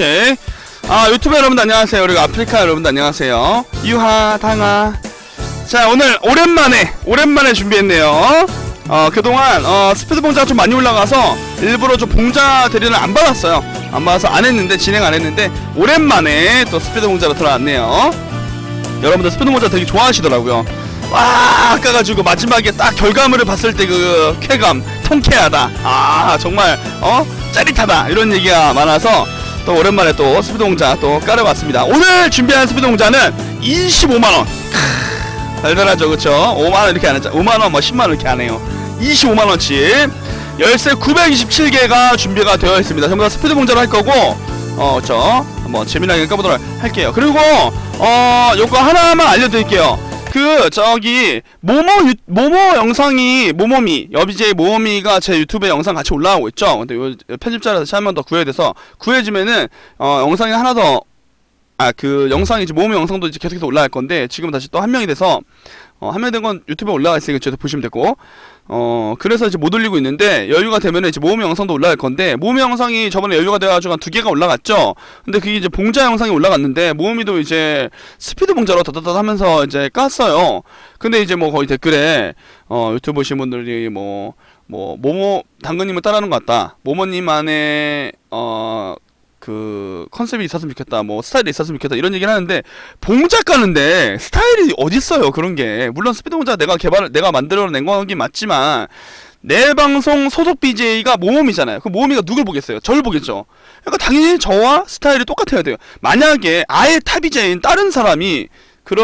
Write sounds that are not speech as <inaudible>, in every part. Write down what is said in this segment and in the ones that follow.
오케이. 아 유튜브 여러분들 안녕하세요. 그리고 아프리카 여러분들 안녕하세요. 유하 당하. 자 오늘 오랜만에 오랜만에 준비했네요. 어 그동안 어 스피드 봉자가 좀 많이 올라가서 일부러 좀 봉자 대리를 안 받았어요. 안 받아서 안 했는데 진행 안 했는데 오랜만에 또 스피드 봉자로 돌아왔네요. 여러분들 스피드 봉자 되게 좋아하시더라고요. 와 아까 가지고 마지막에 딱 결과물을 봤을 때 그 쾌감 통쾌하다. 아 정말 어 짜릿하다 이런 얘기가 많아서 또 오랜만에 또 스피드 공자 또 깔아봤습니다. 오늘 준비한 스피드 공자는 25만 원. 크, 달달하죠, 그렇죠? 5만 원 이렇게 안 했죠. 5만 원, 뭐 10만 원 이렇게 안 해요. 25만 원치 열쇠 927개가 준비가 되어 있습니다. 전부 다 스피드 공자로 할 거고, 어, 그렇죠? 한번 재미나게 까보도록 할게요. 그리고 어, 요거 하나만 알려드릴게요. 그 저기 모모 유, 모모 영상이 모모미 여비제이 모모미가 제 유튜브에 영상 같이 올라오고 있죠. 근데 요 편집자라서 다시 한번 더 구해야 돼서 구해지면은 어 영상이 하나 더 아 그 영상이 이제 모모 영상도 이제 계속해서 올라갈 건데 지금 다시 또 한 명이 돼서 어, 한명된건 유튜브에 올라가 있으니까 저도 보시면 되고 어 그래서 이제 못 올리고 있는데 여유가 되면은 이제 모음의 영상도 올라갈 건데 모음의 영상이 저번에 여유가 돼가지고 한 두 개가 올라갔죠. 근데 그게 이제 봉자 영상이 올라갔는데 모음이도 이제 스피드 봉자로 더더더 하면서 이제 깠어요. 근데 이제 뭐 거의 댓글에 어 유튜브 보신 분들이 뭐뭐 모모 당근님을 따라하는 것 같다. 모모님만의 어. 그 컨셉이 있었으면 좋겠다 뭐 스타일이 있었으면 좋겠다 이런 얘기를 하는데 봉자 까는데 <laughs> 스타일이 어딨어요 그런 게. 물론 스피드 봉자 내가 개발 내가 만들어낸 거긴 맞지만 내 방송 소속 BJ가 모험이잖아요. 그 모험이가 누굴 보겠어요? 저를 보겠죠. 그러니까 당연히 저와 스타일이 똑같아야 돼요. 만약에 아예 탑 BJ인 다른 사람이 그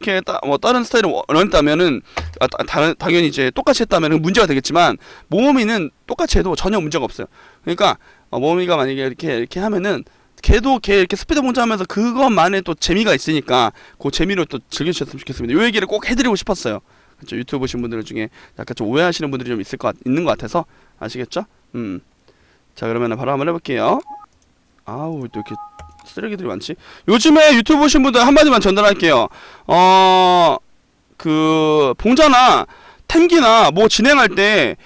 렇게 따, 뭐 다른 스타일을 원했다면은 아, 다- 다- 당연히 이제 똑같이 했다면 문제가 되겠지만 모험이는 똑같이 해도 전혀 문제가 없어요 그러니까 어, 모험이가 만약에 이렇게 이렇게 하면은 걔도 걔 이렇게 스피드 봉자 하면서 그것만의 또 재미가 있으니까 그 재미로 또 즐겨주셨으면 좋겠습니다. 요 얘기를 꼭 해드리고 싶었어요. 그렇죠? 유튜브 보신 분들 중에 약간 좀 오해하시는 분들이 좀 있을 것 같, 있는 것 같아서 아시겠죠? 음. 자 그러면 바로 한번 해볼게요. 아우 또 이렇게 쓰레기들이 많지? 요즘에 유튜브 보신 분들 한마디만 전달할게요. 어, 그 봉자나 템기나 뭐 진행할 때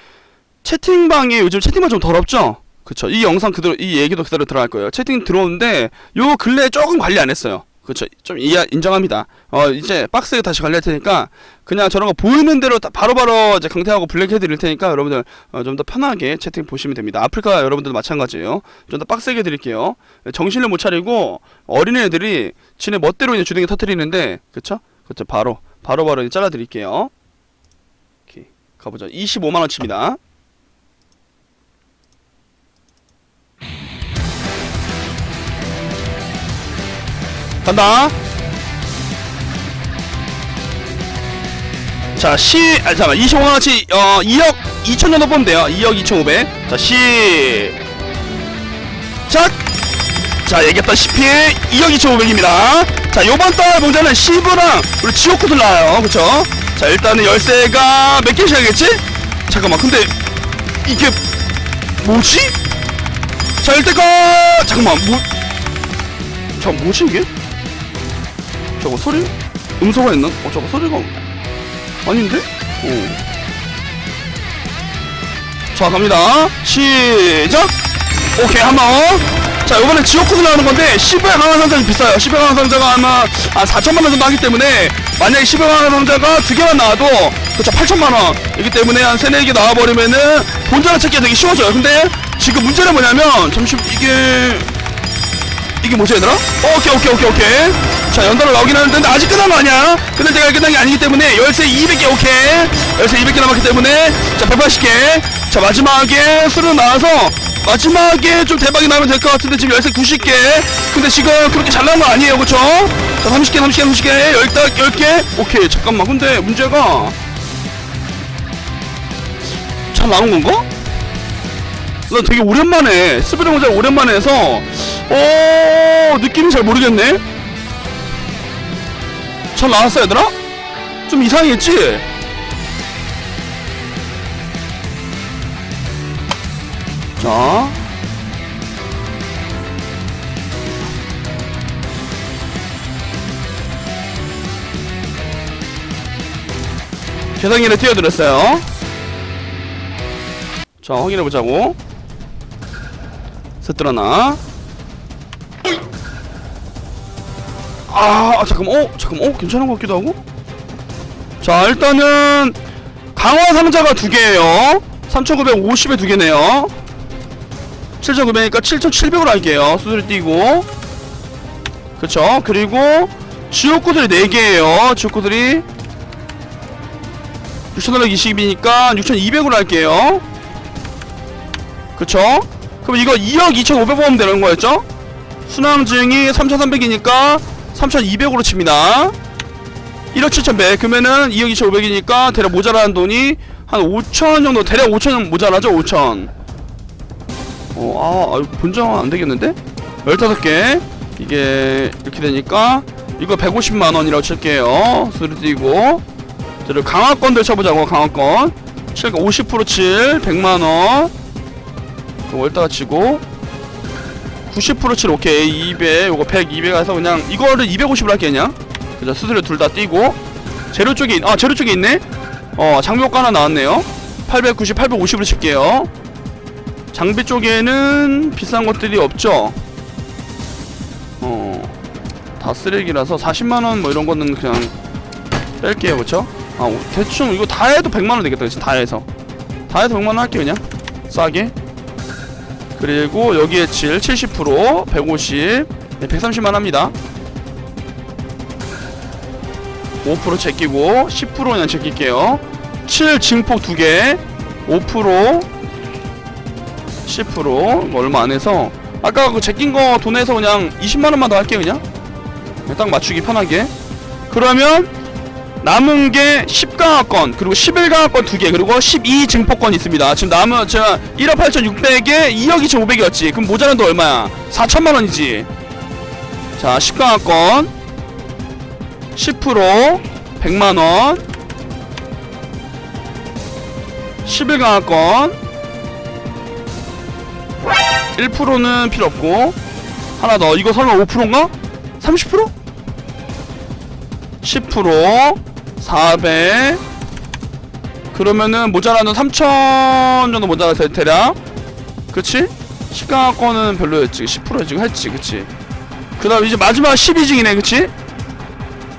채팅방에 요즘 채팅방 좀 더럽죠? 그쵸. 이 영상 그대로, 이 얘기도 그대로 들어갈 거예요. 채팅 들어오는데, 요 근래 조금 관리 안 했어요. 그쵸. 좀 이해, 인정합니다. 어, 이제 박스에 다시 관리할 테니까, 그냥 저런 거 보이는 대로 다 바로 바로 이제 강퇴하고 블랙 해 드릴 테니까, 여러분들, 어, 좀 더 편하게 채팅 보시면 됩니다. 아프리카 여러분들도 마찬가지예요. 좀 더 빡세게 드릴게요. 정신을 못 차리고, 어린애들이 지네 멋대로 이제 주둥이 터트리는데, 그쵸? 그쵸. 바로, 바로바로 이제 잘라 드릴게요. 오케이. 가보자. 25만 원치입니다. 간다. 자, 시, 아, 잠깐만, 25만원치, 어, 2억 2천 정도 보면 돼요. 2억 2,500. 자, 시, 작! 자, 얘기했다시피 2억 2,500입니다. 자, 요번 달 봉자는 시브랑 우리 지옥구슬 나와요. 그쵸? 자, 일단은 열쇠가 몇 개씩 하겠지? 잠깐만, 근데 이게 뭐지? 자, 일단가 잠깐만, 뭐, 저 뭐지 이게? 저거 소리? 음소가 있나? 어 저거 소리가 아닌데? 어. 자 갑니다 시작 오케이 한번 자 이번에 지옥구슬 나오는 건데 10의 강한 상자가 비싸요 10의 강한 상자가 아마 한 4천만원 정도 하기 때문에 만약에 10의 강한 상자가 두 개만 나와도 그쵸 8천만원 이기 때문에 한 3, 4개 나와버리면은 본전을 찾기가 되게 쉬워져요 근데 지금 문제는 뭐냐면 잠시 이게 이게 뭐지 얘들아? 어, 오케이 오케이 오케이 오케이. 자 연달아 나오긴 하는데 근데 아직 끝난 거 아니야. 근데 내가 끝난 게 아니기 때문에 열쇠 200개 오케이. 열쇠 200개 남았기 때문에 자 180개. 자 마지막에 수로 나와서 마지막에 좀 대박이 나면 될 것 같은데 지금 열쇠 90개. 근데 지금 그렇게 잘 나온 거 아니에요 그쵸? 자 30개 30개 30개. 10개 10개. 오케이 잠깐만. 근데 문제가 잘 나온 건가? 나 되게 오랜만에 스피드 공작 오랜만에 해서 어 느낌이 잘 모르겠네. 잘 나왔어 얘들아? 좀 이상했지? 자. 계산기를 띄워드렸어요. 자 확인해보자고. 세트라나 아, 아 잠깐만. 어 잠깐만. 어 괜찮은 것 같기도 하고. 자 일단은 강화 상자가 두 개예요. 3950에 두 개네요. 7900이니까 7700으로 할게요. 수수료 띄고. 그쵸? 그리고 지옥구들이 4개예요. 지옥구들이 6520이니까 6200으로 할게요. 그쵸? 그럼 이거 2억 2500원 되는 거였죠? 순항증이 3300이니까 3200으로 칩니다. 1억 7100 그러면은 2억 2500이니까 대략 모자라는 돈이 한 5천 정도 대략 5천 모자라죠 5천. 어, 아, 아 본정 안 되겠는데? 15개. 이게 이렇게 되니까 이거 150만원이라고 칠게요. 수리 띄고 자, 그리고 강화권들 쳐보자고 강화권. 7, 50%칠 100만원. 그거 일단 치고 90%칠 오케이. 200 요거 100 200 해서 그냥 이거를 250으로 할게 그냥. 그죠 수수료 둘 다 띄고. 재료 쪽에 있- 아 재료 쪽에 있네? 어 장비 효과 하나 나왔네요. 890 850으로 칠게요. 장비 쪽에는 비싼 것들이 없죠? 어 다 쓰레기라서 40만원 뭐 이런 거는 그냥 뺄게요 그쵸? 아 오, 대충 이거 다 해도 100만원 되겠다 그치? 다 해서. 다 해서 100만원 할게 그냥. 싸게 그리고 여기에 질70% 150 네, 130만 합니다. 5% 제끼고 10% 그냥 제낄게요. 7 증폭 2개 5% 10% 이거 얼마 안 해서. 아까 그 제낀 거 돈에서 그냥 20만 원만 더 할게요 그냥. 네, 딱 맞추기 편하게. 그러면 남은 게 10강화권 그리고 11강화권 2개 그리고 12 증폭권 있습니다. 지금 남은 제가 1억 8,600에 2억 2,500이었지. 그럼 모자란 돈 얼마야? 4천만원이지. 자 10강화권 10% 100만원. 11강화권 1%는 필요 없고. 하나 더. 이거 설마 5%인가? 30%? 10% 400 그러면은 모자라는 3천 정도 모자라서 대략. 그치? 시가권은 별로였지. 10% 지금 했지. 그치? 그 다음 이제 마지막 12증이네. 그치?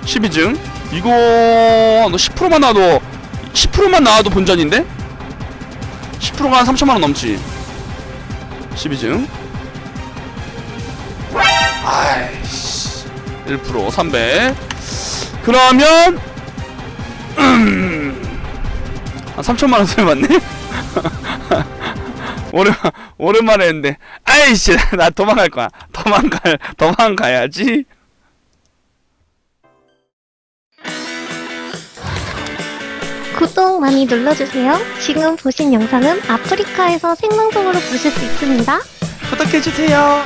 12증. 이거 너 10%만 나와도 10%만 나와도 본전인데? 10%가 한 3천만원 넘지. 12증. 아이씨. 1% 300 그러면 음, 한 3천만 원 소리 맞네. <laughs> 오랜 오랜만에 했는데 아이씨 <laughs> 나 도망갈 거야. 도망갈 도망가야지. 구독 많이 눌러주세요. 지금 보신 영상은 아프리카에서 생방송으로 보실 수 있습니다. 부탁해 주세요.